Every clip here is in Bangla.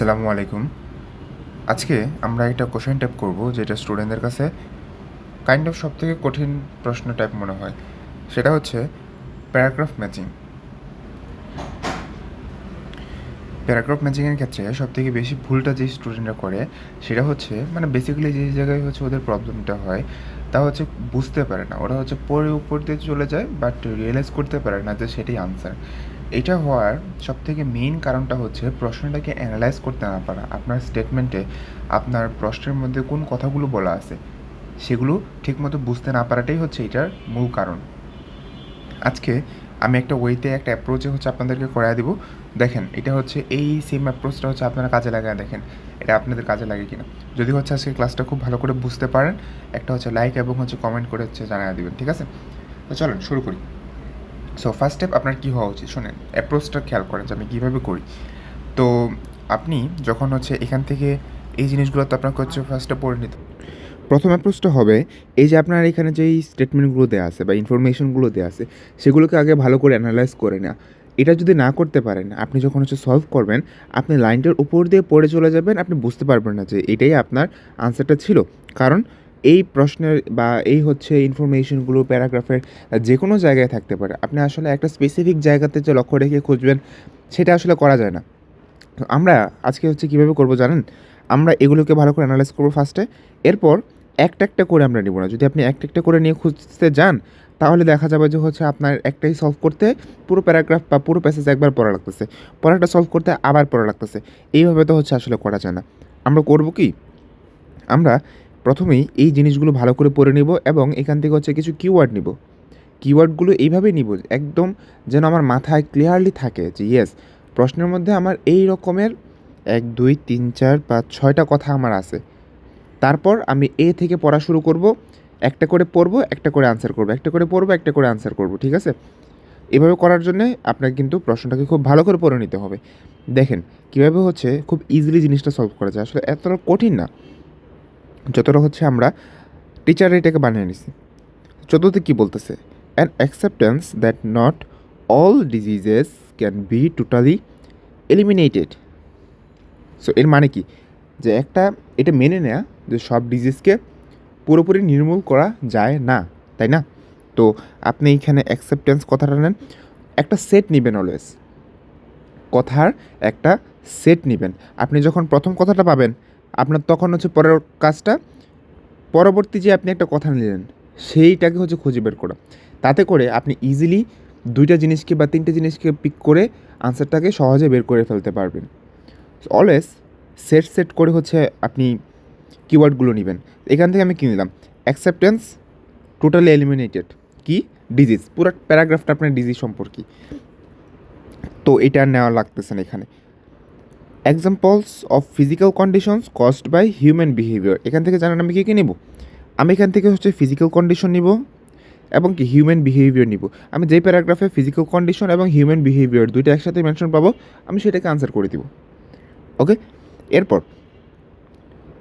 আসসালামু আলাইকুম। আজকে আমরা একটা কোশ্চেন টাইপ করব, যেটা স্টুডেন্টদের কাছে কাইন্ড অফ সব থেকে কঠিন প্রশ্ন টাইপ মনে হয়। সেটা হচ্ছে প্যারাগ্রাফ ম্যাচিং প্যারাগ্রাফ ম্যাচিংয়ের ক্ষেত্রে সব থেকে বেশি ভুলটা যে স্টুডেন্টরা করে, সেটা হচ্ছে মানে বেসিক্যালি যে জায়গায় হচ্ছে ওদের প্রবলেমটা হয়, তা হচ্ছে বুঝতে পারে না। ওরা হচ্ছে পরে উপর দিয়ে চলে যায় বাট রিয়েলাইজ করতে পারে না যে সেটাই আনসার এটা হওয়ার সব থেকে মেইন কারণটা হচ্ছে প্রশ্নটাকে অ্যানালাইজ করতে না পারা। আপনার স্টেটমেন্টে আপনার প্রশ্নের মধ্যে কোন কথাগুলো বলা আছে, সেগুলো ঠিকমতো বুঝতে না পারাটাই হচ্ছে এটার মূল কারণ। আজকে আমি একটা ওয়েতে একটা অ্যাপ্রোচে হচ্ছে আপনাদেরকে করাই দিব। দেখেন, এটা হচ্ছে এই সেম অ্যাপ্রোচটা হচ্ছে আপনারা কাজে লাগায় দেখেন, এটা আপনাদের কাজে লাগে কিনা। যদি হচ্ছে আজকে ক্লাসটা খুব ভালো করে বুঝতে পারেন, একটা হচ্ছে লাইক এবং হচ্ছে কমেন্ট করে হচ্ছে জানিয়ে দিবেন, ঠিক আছে? তো চলেন, শুরু করি। সো ফার্স্ট স্টেপ আপনার কী হওয়া উচিত? শোনেন অ্যাপ্রোচটা খেয়াল করেন যে আমি কীভাবে করি। তো, আপনি যখন হচ্ছে এখান থেকে এই জিনিসগুলো তো আপনাকে হচ্ছে ফার্স্টে পড়ে নিতে প্রথম অ্যাপ্রোচটা হবে এই যে আপনার এখানে যেই স্টেটমেন্টগুলো দেওয়া আছে বা ইনফরমেশনগুলো দেওয়া আছে, সেগুলোকে আগে ভালো করে অ্যানালাইজ করে না এটা যদি না করতে পারেন, আপনি যখন হচ্ছে সলভ করবেন, আপনি লাইনটার উপর দিয়ে পড়ে চলে যাবেন, আপনি বুঝতে পারবেন না যে এটাই আপনার আনসারটা ছিল। কারণ এই প্রশ্নের বা এই হচ্ছে ইনফরমেশনগুলো প্যারাগ্রাফের যে কোনো জায়গায় থাকতে পারে। আপনি আসলে একটা স্পেসিফিক জায়গাতে যে লক্ষ্য রেখে খুঁজবেন, সেটা আসলে করা যায় না। তো আমরা আজকে হচ্ছে কীভাবে করব জানেন? আমরা এগুলোকে ভালো করে অ্যানালাইজ করব ফার্স্টে এরপর একটা একটা করে আমরা নিব না। যদি আপনি একটা একটা করে নিয়ে খুঁজতে যান, তাহলে দেখা যাবে যে হচ্ছে আপনার একটাই সলভ করতে পুরো প্যারাগ্রাফ বা পুরো প্যাসেজ একবার পড়া লাগতেছে। পড়াটা সলভ করতে আবার পড়া লাগতেছে। এইভাবে তো হচ্ছে আসলে করা যায় না। আমরা করব কি? আমরা প্রথমেই এই জিনিসগুলো ভালো করে পড়ে নিব এবং এখান থেকে হচ্ছে কিছু কিওয়ার্ড নিব। কিওয়ার্ডগুলো এইভাবেই নিব, একদম যেন আমার মাথায় ক্লিয়ারলি থাকে যে ইয়েস প্রশ্নের মধ্যে আমার এই রকমের এক, দুই, তিন, চার, পাঁচ, ছয়টা কথা আমার আছে। তারপর আমি এ থেকে পড়া শুরু করব, একটা করে পড়ব, একটা করে আনসার করব, একটা করে পড়ব, একটা করে আনসার করব, ঠিক আছে? এভাবে করার জন্যে আপনাকে কিন্তু প্রশ্নটাকে খুব ভালো করে পড়ে নিতে হবে। দেখেন কীভাবে হচ্ছে খুব ইজিলি জিনিসটা সলভ করা যায়। আসলে এতটা কঠিন না। যতটা হচ্ছে আমরা টিচার এটাকে বানিয়ে নিছি। চোদ্দোতে কী বলতেছে? An acceptance that not all diseases can be totally eliminated so এর মানে কি? যে একটা এটা মেনে নেয়া যে সব ডিজিজকে পুরোপুরি নির্মূল করা যায় না, তাই না? তো আপনি এইখানে অ্যাকসেপ্টেন্স কথাটা নেন, একটা সেট নেবেন অলওয়েজ কথার একটা সেট নেবেন। আপনি যখন প্রথম কথাটা পাবেন আপনার তখন হচ্ছে পরের কাজটা, পরবর্তী যে আপনি একটা কথা নিলেন, সেইটাকে হচ্ছে খুঁজে বের করা। তাতে করে আপনি ইজিলি দুইটা জিনিসকে বা তিনটে জিনিসকে পিক করে আনসারটাকে সহজে বের করে ফেলতে পারবেন। অলওয়েজ সেট সেট করে হচ্ছে আপনি কিওয়ার্ডগুলো নেবেন। এখান থেকে আমি কী নিলাম? অ্যাকসেপ্টেন্স টোটালি এলিমিনেটেড কি? ডিজিজ পুরো প্যারাগ্রাফটা আপনার ডিজিজ সম্পর্কে। তো এটা নেওয়া লাগতেছে না এখানে। Examples of physical conditions caused by human behaviour এখান থেকে জানেন আমি কী কী নেব? আমি এখান থেকে হচ্ছে ফিজিক্যাল কন্ডিশন নিব এবং কি হিউম্যান বিহেভিয়ার নিব। আমি যেই প্যারাগ্রাফে ফিজিক্যাল কন্ডিশন এবং হিউম্যান বিহেভিয়ার দুইটা একসাথে মেনশন পাবো, আমি সেটাকে আনসার করে দিব। ওকে এরপর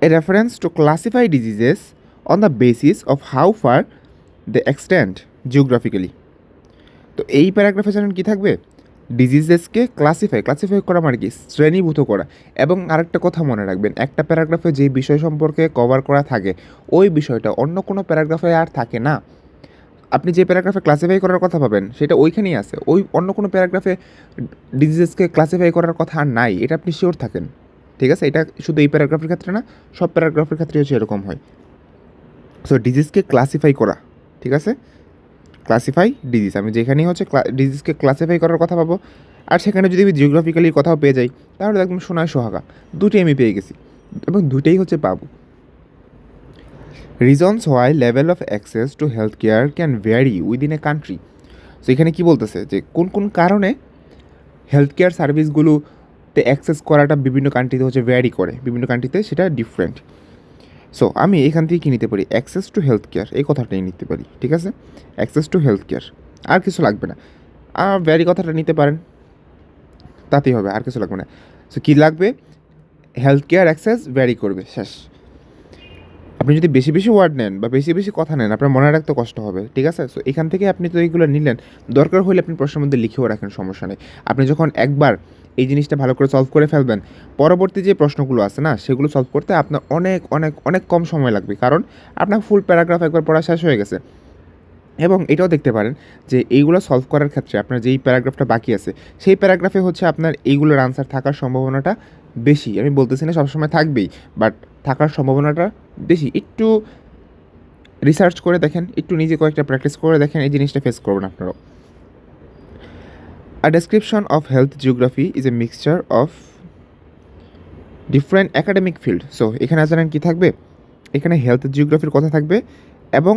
a reference to classify diseases on the basis of how far the extend geographically তো এই প্যারাগ্রাফে জানেন কী থাকবে? ডিজিজেসকে ক্লাসিফাই ক্লাসিফাই করা মানে কি? শ্রেণীভূত করা। এবং আরেকটা কথা মনে রাখবেন, একটা প্যারাগ্রাফে যে বিষয় সম্পর্কে কভার করা থাকে, ওই বিষয়টা অন্য কোনো প্যারাগ্রাফে আর থাকে না। আপনি যে প্যারাগ্রাফে ক্লাসিফাই করার কথা পাবেন সেটা ওইখানেই আছে। ওই অন্য কোনো প্যারাগ্রাফে ডিজিজেসকে ক্লাসিফাই করার কথা আর নাই, এটা আপনি শিওর থাকেন। ঠিক আছে? এটা শুধু এই প্যারাগ্রাফের ক্ষেত্রে না, সব প্যারাগ্রাফের ক্ষেত্রে হচ্ছে এরকম হয়। সো ডিজিজকে ক্লাসিফাই করা, ঠিক আছে? ক্লাসিফাই ডিজিজ আমি যেখানেই হচ্ছে ডিজিজকে ক্লাসিফাই করার কথা পাবো আর সেখানে যদি আমি জিওগ্রাফিক্যালি কথাও পেয়ে যাই, তাহলে একদম সোনায় সোহাগা। দুটোই আমি পেয়ে গেছি, এবং দুটোই হচ্ছে পাবো reasons why level of access to health care can vary within a country so এখানে কী বলতেছে? যে কোন কোন কারণে হেলথ কেয়ার সার্ভিসগুলোতে অ্যাক্সেস করাটা বিভিন্ন কান্ট্রিতে হচ্ছে ভ্যারি করে, বিভিন্ন কান্ট্রিতে সেটা ডিফারেন্ট সো আমি এখান থেকে কী নিতে পারি অ্যাক্সেস টু হেলথ কেয়ার এই কথাটাই নিতে পারি, ঠিক আছে? অ্যাক্সেস টু হেলথ কেয়ার আর কিছু লাগবে না। আর ভ্যারি কথাটা নিতে পারেন, তাতেই হবে, আর কিছু লাগবে না। সো কী লাগবে? হেলথ কেয়ার অ্যাক্সেস ভ্যারি করবে, শেষ। আপনি যদি বেশি বেশি ওয়ার্ড নেন বা বেশি বেশি কথা নেন, আপনার মনে রাখতে কষ্ট হবে, ঠিক আছে? সো এখান থেকে আপনি তো এইগুলো নিলেন, দরকার হলে আপনি প্রশ্নের মধ্যে লিখেও রাখেন, সমস্যা নেই। আপনি যখন একবার এই জিনিসটা ভালো করে সলভ করে ফেলবেন। পরবর্তী যে প্রশ্নগুলো আছে না, সেগুলো সলভ করতে আপনার অনেক অনেক অনেক কম সময় লাগবে। কারণ আপনার ফুল প্যারাগ্রাফ একবার পড়া শেষ হয়ে গেছে। এবং এটাও দেখতে পারেন যে এইগুলো সলভ করার ক্ষেত্রে আপনার যেই প্যারাগ্রাফটা বাকি আছে, সেই প্যারাগ্রাফে হচ্ছে আপনার এইগুলোর আনসার থাকার সম্ভাবনাটা বেশি। আমি বলতেছি না সবসময় থাকবেই বাট থাকার সম্ভাবনাটা বেশি। একটু রিসার্চ করে দেখেন, একটু নিজে কয়েকটা প্র্যাকটিস করে দেখেন, এই জিনিসটা ফেস করবেন আপনারাও। A description of health geography is a mixture of different academic field. So এখানে জানেন কি থাকবে এখানে হেলথ জিওগ্রাফির কথা থাকবে এবং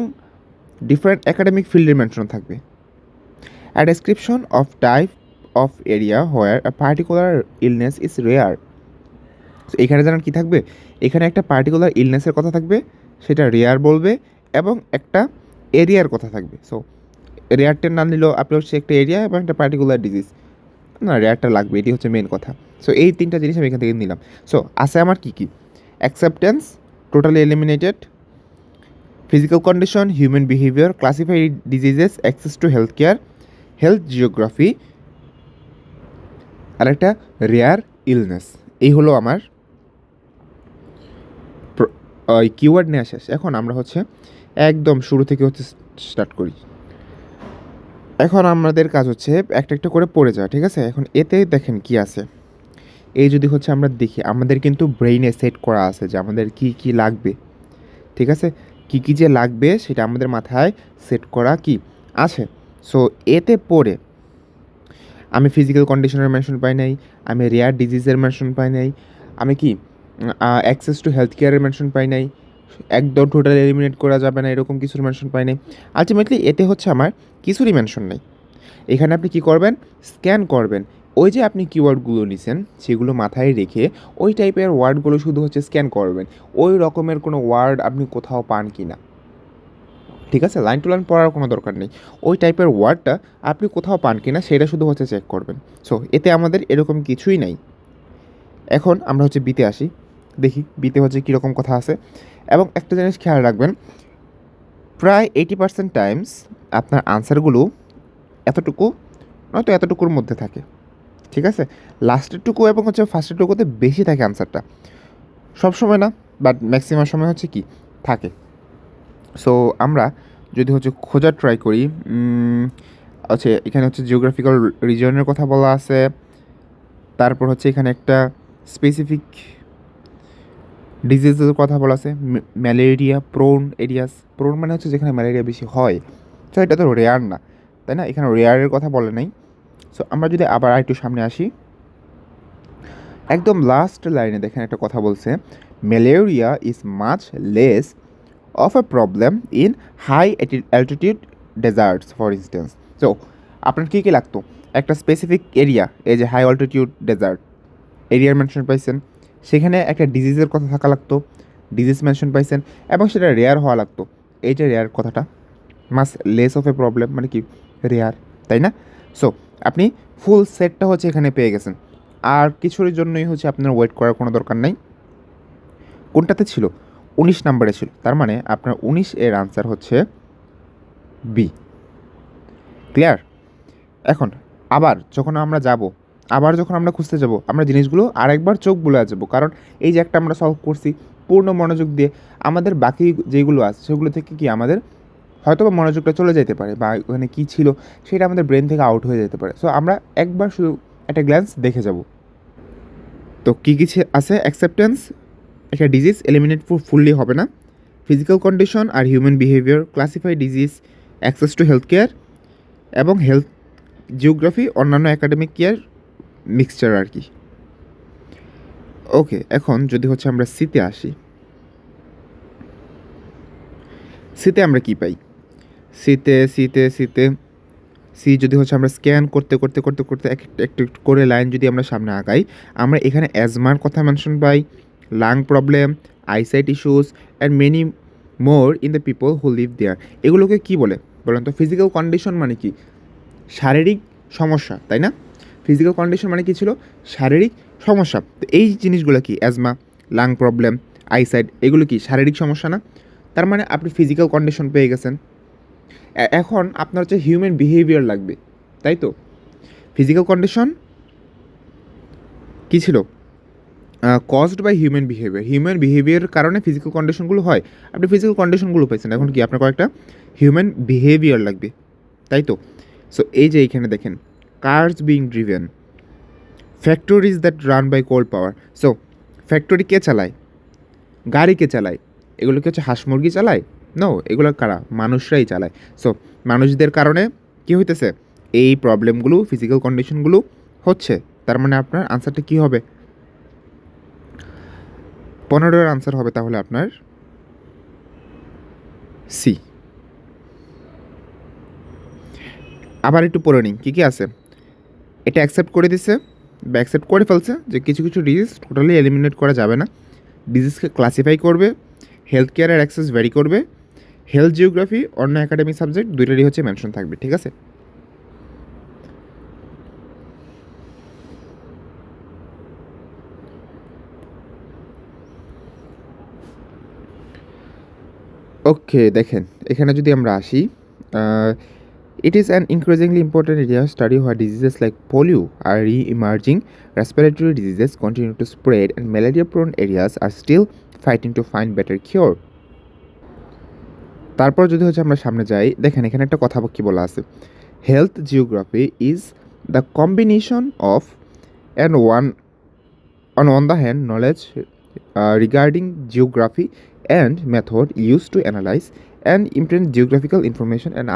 ডিফারেন্ট একাডেমিক ফিল্ডের মেনশন থাকবে A description of type of area where a particular illness is rare. So এখানে জানেন কি থাকবে এখানে একটা পার্টিকুলার ইলনেসের কথা থাকবে সেটা রেয়ার বলবে এবং একটা এরিয়ার কথা থাকবে সো রেয়ারটের নাম নিল, আপনি হচ্ছে একটা এরিয়া এবং একটা পার্টিকুলার ডিজিজ না রেয়ারটা লাগবে, এটি হচ্ছে মেন কথা। সো এই তিনটা জিনিস আমি এখান থেকে নিলাম। সো আছে আমার কী কী? Acceptance totally eliminated physical condition human behaviour classified diseases access to health care health geography আর একটা রেয়ার ইলনেস এই হলো আমার কিওয়ার্ড নেওয়া শেষ। এখন আমরা হচ্ছে একদম শুরু থেকে হচ্ছে স্টার্ট করি। এখন আমাদের কাজ হচ্ছে একটা একটা করে পড়ে যাওয়া, ঠিক আছে? এখন এতে দেখেন কি আছে। এই যদি হচ্ছে আমরা দেখি, আমাদের কিন্তু ব্রেইনে সেট করা আছে যে আমাদের কি কি লাগবে, ঠিক আছে? কি কি যে লাগবে সেটা আমাদের মাথায় সেট করা কি আছে। সো এতে পড়ে আমি ফিজিক্যাল কন্ডিশনের মেনশন পাই নাই, আমি রেয়ার ডিজিজের মেনশন পাই নাই, আমি কি অ্যাক্সেস টু হেলথ কেয়ারের মেনশন পাই নাই একদম টোটাল এলিমিনেট করা যাবে না, এরকম কিছুর মেনশন পাই নাই। আলটিমেটলি এতে হচ্ছে আমার কিছুরই মেনশন নেই। এখানে আপনি কি করবেন? স্ক্যান করবেন। ওই যে আপনি কিওয়ার্ডগুলো নিছেন, সেগুলো মাথায় রেখে ওই টাইপের ওয়ার্ডগুলো শুধু হচ্ছে স্ক্যান করবেন। ওই রকমের কোনো ওয়ার্ড আপনি কোথাও পান কি না। ঠিক আছে? লাইন টু লাইন পড়ার কোনো দরকার নেই। ওই টাইপের ওয়ার্ডটা আপনি কোথাও পান কি না, সেটা শুধু হচ্ছে চেক করবেন। সো এতে আমাদের এরকম কিছুই নাই। এখন আমরা হচ্ছে বিতে আসি। দেখি, বিতে হচ্ছে কীরকম কথা আছে। এবং একটা জিনিস খেয়াল রাখবেন, প্রায় এইটি পার্সেন্ট টাইমস আপনার আনসারগুলো এতটুকু, নয়তো এতটুকুর মধ্যে থাকে। ঠিক আছে? লাস্টেরটুকু এবং হচ্ছে ফার্স্টেরটুকুতে বেশি থাকে আনসারটা সব সময় না বাট ম্যাক্সিমাম সময় হচ্ছে কি? থাকে। সো আমরা যদি হচ্ছে খোঁজার ট্রাই করি হচ্ছে এখানে হচ্ছে জিওগ্রাফিক্যাল রিজনের কথা বলা আছে। তারপর হচ্ছে এখানে একটা স্পেসিফিক ডিজিজের কথা বলা আছে ম্যালেরিয়া প্রোন এরিয়াস প্রোন মানে হচ্ছে যেখানে ম্যালেরিয়া বেশি হয়। সো এটা তো রেয়ার না, তাই না? এখানে রেয়ারের কথা বলে নাই। সো আমরা যদি আবার একটু সামনে আসি। একদম লাস্ট লাইনে দেখেন একটা কথা বলছে malaria is much less of a problem in high altitude deserts for instance so আপনার কী কী লাগতো? একটা স্পেসিফিক এরিয়া এই যে হাই অল্টিটিউড ডেজার্ট এরিয়ার মেনশন পাইছেন। সেখানে একটা ডিজিজের কথা থাকা লাগতো ডিজিজ মেনশন পাইছেন এবং সেটা রেয়ার হওয়া লাগতো। এই যে রেয়ার কথাটা, much less of a problem মানে কি? রেয়ার তাই না? সো আপনি ফুল সেটটা হচ্ছে এখানে পেয়ে গেছেন। আর কিছুর জন্যই হচ্ছে আপনার ওয়েট করার কোনো দরকার নাই। কোনটাতে ছিল? উনিশ নাম্বারে ছিল। তার মানে আপনার উনিশ এর আনসার হচ্ছে বি ক্লিয়ার এখন, আবার যখন আমরা যাব আবার যখন আমরা খুঁজতে যাব, আমরা জিনিসগুলো আরেকবার চোখ বুলে যাব কারণ এই যে একটা আমরা সলভ করছি পূর্ণ মনোযোগ দিয়ে, আমাদের বাকি যেগুলো আছে সেগুলো থেকে কি আমাদের হয়তো বা মনোযোগটা চলে যেতে পারে বা ওখানে কী ছিল সেটা আমাদের ব্রেন থেকে আউট হয়ে যেতে পারে। সো আমরা একবার শুধু একটা গ্ল্যান্স দেখে যাব। তো কী কী আছে? অ্যাকসেপ্টেন্স একটা ডিজিজ এলিমিনেট ফুললি হবে না। Physical condition R human behaviour classify disease access to health care এবং হেলথ জিওগ্রাফি অন্যান্য একাডেমিক কেয়ার মিক্সচার আর কি। ওকে এখন যদি হচ্ছে আমরা সিতে আসি। সিতে আমরা কি পাই? সিতে সিতে সিতে সি যদি হচ্ছে আমরা স্ক্যান করতে করতে করতে করতে এক, একটু করে লাইন যদি আমরা সামনে আগাই, আমরা এখানে অ্যাজমার কথা mention pi lung problem eyesight issues and many more in the people who live there এগুলোকে কি বলে? বলেন তো ফিজিক্যাল কন্ডিশন মানে কি? শারীরিক সমস্যা, তাই না? ফিজিক্যাল কন্ডিশন মানে কী ছিল? শারীরিক সমস্যা। তো এই জিনিসগুলো কি? অ্যাজমা লাং প্রবলেম আইসাইড এগুলো কি? শারীরিক সমস্যা না? তার মানে আপনি ফিজিক্যাল কন্ডিশন পেয়ে গেছেন। এখন আপনার হচ্ছে হিউম্যান বিহেভিয়ার লাগবে, তাই তো? ফিজিক্যাল কন্ডিশন কী ছিল? Caused by human behaviour human behaviour কারণে ফিজিক্যাল কন্ডিশনগুলো হয়। আপনি ফিজিক্যাল কন্ডিশনগুলো পেয়েছেন। এখন কি আপনার কয়েকটা হিউম্যান বিহেভিয়ার লাগবে, তাই তো? সো এই যে এইখানে দেখেন। Cars being driven factories that run by coal power so factory কে চালায়? গাড়ি কে চালায়? এগুলো কি হচ্ছে হাঁস মুরগি চালায়? নো এগুলো কারা? মানুষরাই চালায়। সো মানুষদের কারণে কি হইতেছে? এই প্রবলেমগুলো ফিজিক্যাল কন্ডিশনগুলো হচ্ছে। তার মানে আপনার আনসারটা কী হবে? পনেরোর আনসার হবে তাহলে আপনার সি আবার একটু পড়ে নিই। কী কী আছে? এটা অ্যাকসেপ্ট করে দিছে, বা অ্যাকসেপ্ট করে ফেলছে যে কিছু কিছু ডিজিজ টোটালি এলিমিনেট করা যাবে না। ডিজিজকে ক্লাসিফাই করবে হেলথ কেয়ারের অ্যাক্সেস ভ্যারি করবে। হেলথ জিওগ্রাফি অন্য একাডেমিক সাবজেক্ট দুইটারই হচ্ছে মেনশন থাকবে, ঠিক আছে? ওকে দেখেন, এখানে যদি আমরা আসি it is an increasingly important area study where diseases like polio are re emerging respiratory diseases continue to spread and malaria prone areas are still fighting to find better cure তারপর যদি হচ্ছে আমরা সামনে যাই দেখেন এখানে একটা কথা কি বলা আছে? Health geography is the combination of and one on on the hand knowledge uh, regarding geography method use to to analyze and geographical geographical information and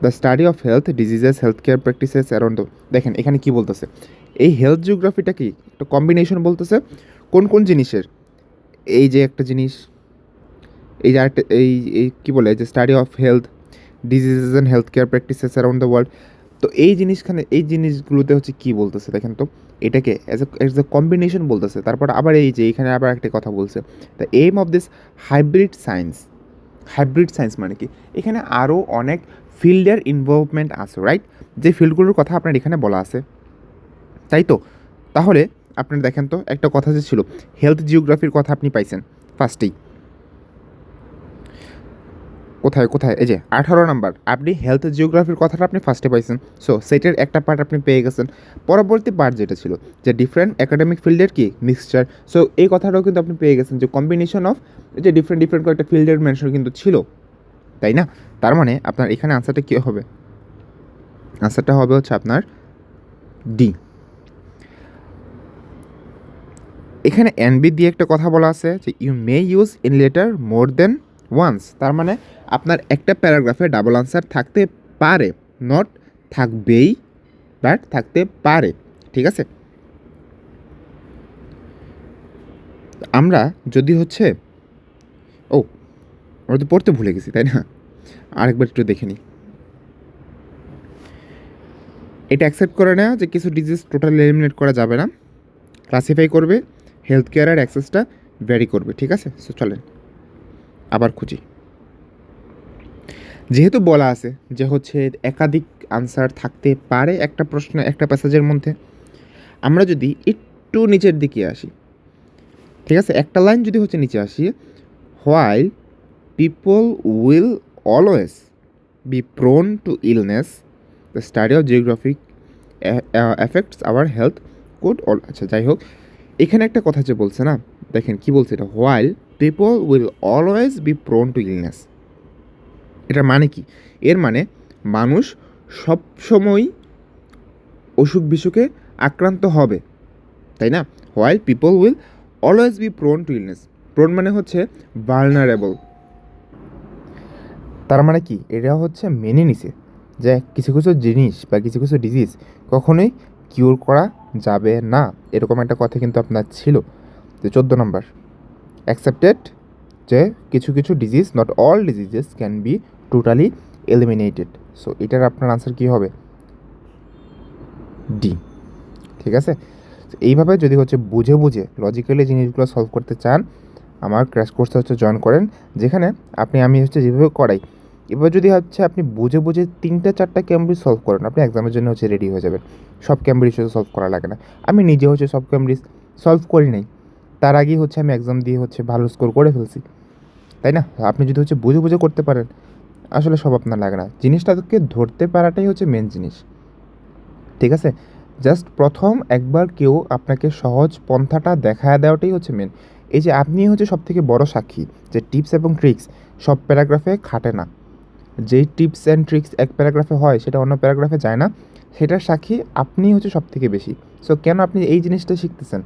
other study of health diseases health care practices the, দেখেন, এখানে কি বলতেছে? এই হেলথ জিওগ্রাফিটা কি? একটা কম্বিনেশন বলতেছে। কোন কোন জিনিসের? এই যে একটা জিনিস, এই যে আরেকটা, এই এই কী বলে? যে study of health diseases and health care practices around the world তো এই জিনিসখানে, এই জিনিসগুলোতে হচ্ছে কি বলতেছে দেখেন তো? এটাকে as a as a combination বলতেছে। তারপর আবার এই যে এখানে আবার একটা কথা বলছে। The aim of this hybrid science hybrid science মানে কি? এখানে আরও অনেক ফিল্ডের ইনভলভমেন্ট আছে রাইট যে ফিল্ডগুলোর কথা আপনার এখানে বলা আছে। তাই তো? তাহলে আপনার দেখেন তো, একটা কথা যে ছিল হেলথ জিওগ্রাফির কথা আপনি পাইছেন ফার্স্টেই কোথায় কোথায়? এই যে, আঠারো নাম্বার, আপনি হেলথ জিওগ্রাফির কথাটা আপনি ফার্স্টে পাইছেন। সো সেটার একটা পার্ট আপনি পেয়ে গেছেন। পরবর্তী পার্ট যেটা ছিল, যে ডিফারেন্ট একাডেমিক ফিল্ডের কি? মিক্সচার সো এই কথাটাও কিন্তু আপনি পেয়ে গেছেন, যে কম্বিনেশন অফ যে ডিফারেন্ট ডিফারেন্ট কয়েকটা ফিল্ডের মেনশন কিন্তু ছিল। তাই না? তার মানে আপনার এখানে আনসারটা কী হবে? আনসারটা হবে হচ্ছে আপনার ডি এখানে এনবি দিয়ে একটা কথা বলা আছে, যে you may use in later more than once তার মানে আপনার একটা প্যারাগ্রাফে ডাবল আনসার থাকতে পারে নট থাকবেই বাট থাকতে পারে, ঠিক আছে? আমরা যদি হচ্ছে, ও, আমরা তো পড়তে ভুলে গেছি, তাই না? আরেকবার একটু দেখে নিই। এটা অ্যাকসেপ্ট করে নেওয়া যে কিছু ডিজিজ টোটাল এলিমিনেট করা যাবে না। ক্লাসিফাই করবে হেলথ কেয়ারের অ্যাক্সেসটা ভ্যারি করবে, ঠিক আছে? সো চলেন। আবার খুঁজি। যেহেতু বলা আছে যে হচ্ছে একাধিক আনসার থাকতে পারে একটা প্রশ্ন, একটা প্যাসেজের মধ্যে, আমরা যদি একটু নিচের দিকে আসি, ঠিক আছে? একটা লাইন যদি হচ্ছে নিচে আসি while people will always be prone to illness the study of geographic affects our health could আচ্ছা যাই হোক, এখানে একটা কথা যে বলছে না, দেখেন কি বলছে এটা while people will always be prone to illness এটার মানে কি? এর মানে মানুষ সব সময় অসুখ বিসুখে আক্রান্ত হবে, তাই না? While people will always be prone to illness prone মানে হচ্ছে ভালনারেবল তার মানে কি? এটা হচ্ছে মেনে নিছে যে কিছু কিছু জিনিস বা কিছু কিছু ডিজিজ কখনোই কিওর করা যাবে না। এরকম একটা কথা কিন্তু আপনার ছিল। যে চোদ্দ নম্বর। অ্যাকসেপ্টেড যে কিছু কিছু disease not all diseases can be totally eliminated so এটার আপনার আনসার কী হবে? ডি ঠিক আছে? এইভাবে যদি হচ্ছে বুঝে বুঝে লজিক্যালি জিনিসগুলো সলভ করতে চান, আমার ক্র্যাশ কোর্সে হচ্ছে জয়েন করেন, যেখানে আপনি, আমি হচ্ছে যেভাবে করাই, এবার যদি হচ্ছে আপনি বুঝে বুঝে তিনটা, চারটা ক্যামব্রিজ সলভ করেন, আপনি এক্সামের জন্য হচ্ছে রেডি হয়ে যাবেন। সব ক্যামব্রিজ হচ্ছে সলভ করা লাগে না। আমি নিজে হচ্ছে সব ক্যামব্রিজ সলভ করি নাই। তার আগেই হচ্ছে আমি এক্সাম দিয়ে হচ্ছে ভালো স্কোর করে ফেলছি। তাই না? আপনি যদি হচ্ছে বুঝে বুঝে করতে পারেন, আসলে সব আপনার লাগে না। জিনিসটাকে ধরতে পারাটাই হচ্ছে মেন জিনিস। ঠিক আছে? জাস্ট প্রথম একবার কেউ আপনাকে সহজ পন্থাটা দেখায় দেওয়াটাই হচ্ছে মেন এই যে আপনি হচ্ছে সব থেকে বড় সাক্ষী, যে টিপস এবং ট্রিক্স সব প্যারাগ্রাফে খাটে না। যেই টিপস অ্যান্ড ট্রিক্স এক প্যারাগ্রাফে হয়, সেটা অন্য প্যারাগ্রাফে যায় না। সেটার সাক্ষী আপনি হচ্ছে সব থেকে বেশি। সো কেন আপনি এই জিনিসটা শিখতেছেন?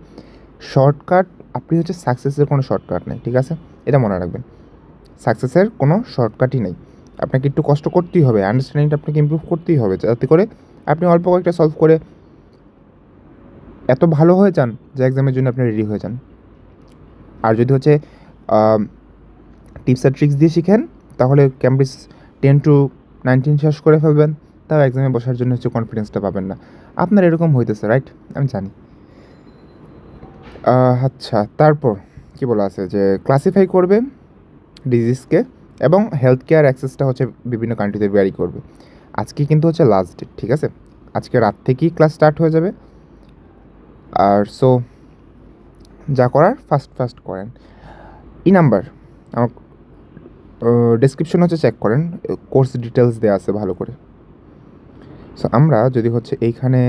শর্টকাট আপনি হচ্ছে সাকসেসের কোনো শর্টকাট নেই, ঠিক আছে? এটা মনে রাখবেন। সাকসেসের কোনো শর্টকাটই নেই। আপনাকে একটু কষ্ট করতেই হবে আন্ডারস্ট্যান্ডিংটা আপনাকে ইমপ্রুভ করতেই হবে, যাতে করে আপনি অল্প কয়েকটা সলভ করে এত ভালো হয়ে যান যে এক্সামের জন্য আপনি রেডি হয়ে যান। আর যদি হচ্ছে টিপস আর ট্রিক্স দিয়ে শিখেন, তাহলে ক্যাম্ব্রিজ টেন টু নাইনটিন শেষ করে ফেলবেন, তাও এক্সামে বসার জন্য হচ্ছে কনফিডেন্সটা পাবেন না। আপনার এরকম হইতেছে রাইট আমি জানি। আচ্ছা তারপর কি বলা আছে যে ক্লাসিফাই করবে ডিজিজকে এবং হেলথ কেয়ার অ্যাক্সেসটা হচ্ছে বিভিন্ন কান্ট্রিতে ভ্যারি করবে। আজকে কিন্তু হচ্ছে লাস্ট ডেট ঠিক আছে? আজকে রাত থেকেই ক্লাস স্টার্ট হয়ে যাবে। আর সো যা করার ফার্স্ট ফার্স্ট করেন। ই নাম্বার আমার ডিসক্রিপশন হচ্ছে চেক করেন। কোর্স ডিটেলস দেওয়া আছে ভালো করে। সো আমরা যদি হচ্ছে এইখানে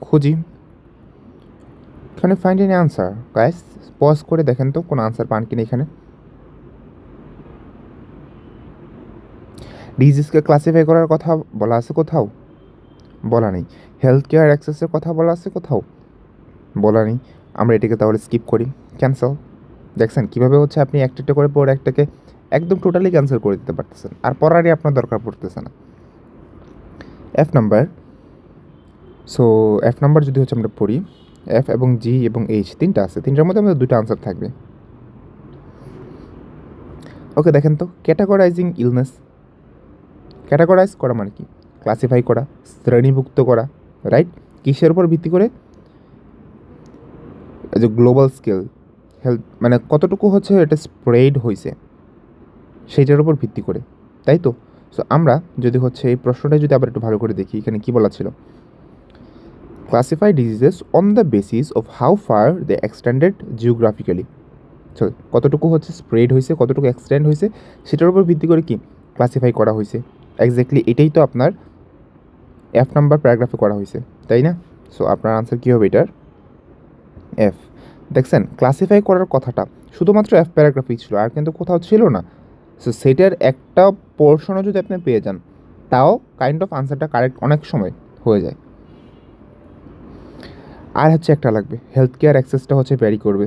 খুঁজি এখানে find any answer guys pause করে দেখেন তো কোনো আনসার পান কিনা এখানে। ডিজিজকে ক্লাসিফাই করার কথা বলা আছে কোথাও? বলা নেই। হেলথ কেয়ার অ্যাক্সেসের কথা বলা আছে কোথাও? বলা নেই। আমরা এটাকে তাহলে স্কিপ করি। ক্যান্সেল দেখছেন, কীভাবে হচ্ছে আপনি একটা করে পর একটাকে একদম টোটালি ক্যান্সেল করে দিতে পারতেছেন। আর পড়ারই আপনার দরকার পড়তেছে না। F number so F number যদি হচ্ছে আমরা পড়ি। এফ এবং জি এবং এইচ তিনটা আছে। তিনটার মধ্যে আমাদের দুটো আনসার থাকবে। ওকে দেখেন তো ক্যাটাগরাইজিং ইলনেস ক্যাটাগরাইজ করা মানে কি? ক্লাসিফাই করা, শ্রেণীভুক্ত করা রাইট কিসের উপর ভিত্তি করে? যে গ্লোবাল স্কেল হেলথ মানে কতটুকু হচ্ছে এটা স্প্রেড হয়েছে সেইটার উপর ভিত্তি করে, তাই তো? সো আমরা যদি হচ্ছে এই প্রশ্নটা যদি আবার একটু ভালো করে দেখি, এখানে কী বলা ছিল? Classify diseases on the basis of how far the extended geographically so কতটুকু হচ্ছে স্প্রেড হয়েছে, কতটুকু এক্সটেন্ড হয়েছে, সেটার উপর ভিত্তি করে কি ক্লাসিফাই করা হয়েছে। এক্স্যাক্টলি এটাই তো আপনার এফ নাম্বার প্যারাগ্রাফে করা হয়েছে, তাই না? সো আপনার আনসার কী হবে এটার? এফ দেখছেন ক্লাসিফাই করার কথাটা শুধুমাত্র এফ প্যারাগ্রাফেই ছিল, আর কিন্তু কোথাও ছিল না। সো সেটার একটা পোর্শনও যদি আপনি পেয়ে যান, তাও কাইন্ড অফ আনসারটা কারেক্ট অনেক সময় হয়ে যায়। আর হচ্ছে একটা লাগবে। হেলথ কেয়ার অ্যাক্সেসটা হচ্ছে ভ্যারি করবে।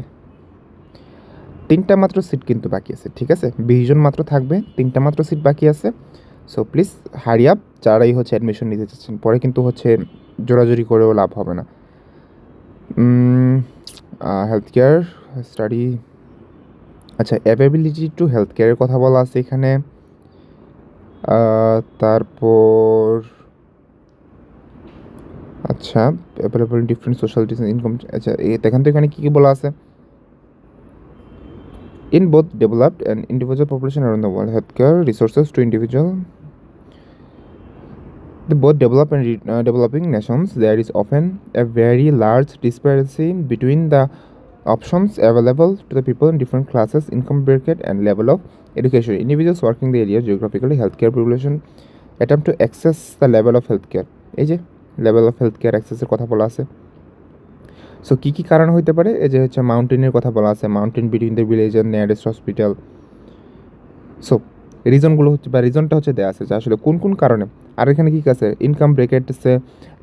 তিনটা মাত্র সিট কিন্তু বাকি আছে, ঠিক আছে? বিশ জন মাত্র থাকবে, তিনটা মাত্র সিট বাকি আছে। সো প্লিজ হারি আপ যারাই হচ্ছে অ্যাডমিশন নিতে চাচ্ছেন, পরে কিন্তু হচ্ছে জোরাজুরি করেও লাভ হবে না। হেলথ কেয়ার স্টাডি আচ্ছা অ্যাভেবিলিটি টু হেলথ কেয়ারের কথা বলা আছে এখানে। তারপর আচ্ছা available different social distance income আচ্ছা এখান থেকে এখানে কী কী বলা আছে? In both developed and individual population around the world health care resources to individual the both develop and developing nations there is often a very large disparity between the options available to the people in different classes income bracket and level of education individuals working the area geographically health care population attempt to access the level of health care এই যে লেভেল অফ হেলথ কেয়ার অ্যাক্সেসের কথা বলা আছে। সো কী কী কারণ হইতে পারে? এই যে হচ্ছে মাউন্টেনের কথা বলা আছে mountain between the village and nearest hospital so রিজনগুলো হচ্ছে, বা রিজনটা হচ্ছে দেওয়া আছে যে আসলে কোন কোন কারণে। আর এখানে কী আছে? ইনকাম ব্রেকেট আছে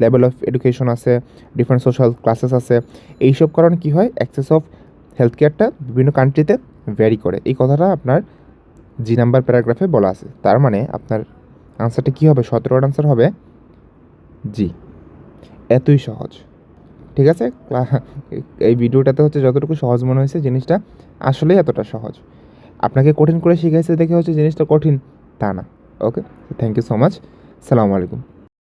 লেভেল অফ এডুকেশন আছে ডিফারেন্ট সোশ্যাল ক্লাসেস আছে। এইসব কারণে কী হয়? অ্যাক্সেস অফ হেলথ কেয়ারটা বিভিন্ন কান্ট্রিতে ভ্যারি করে। এই কথাটা আপনার জি নাম্বার প্যারাগ্রাফে বলা আছে। তার মানে আপনার আনসারটা কী হবে? সতেরোর আনসার হবে জি এতই সহজ। ঠিক আছে? এই ভিডিওটাতে হচ্ছে যতটুকু সহজ মনে হয়েছে জিনিসটা আসলেই এতটা সহজ। আপনাকে কঠিন করে শিখাইছে দেখে হচ্ছে জিনিসটা কঠিন, তা না। Okay thank you so much সালামু আলাইকুম।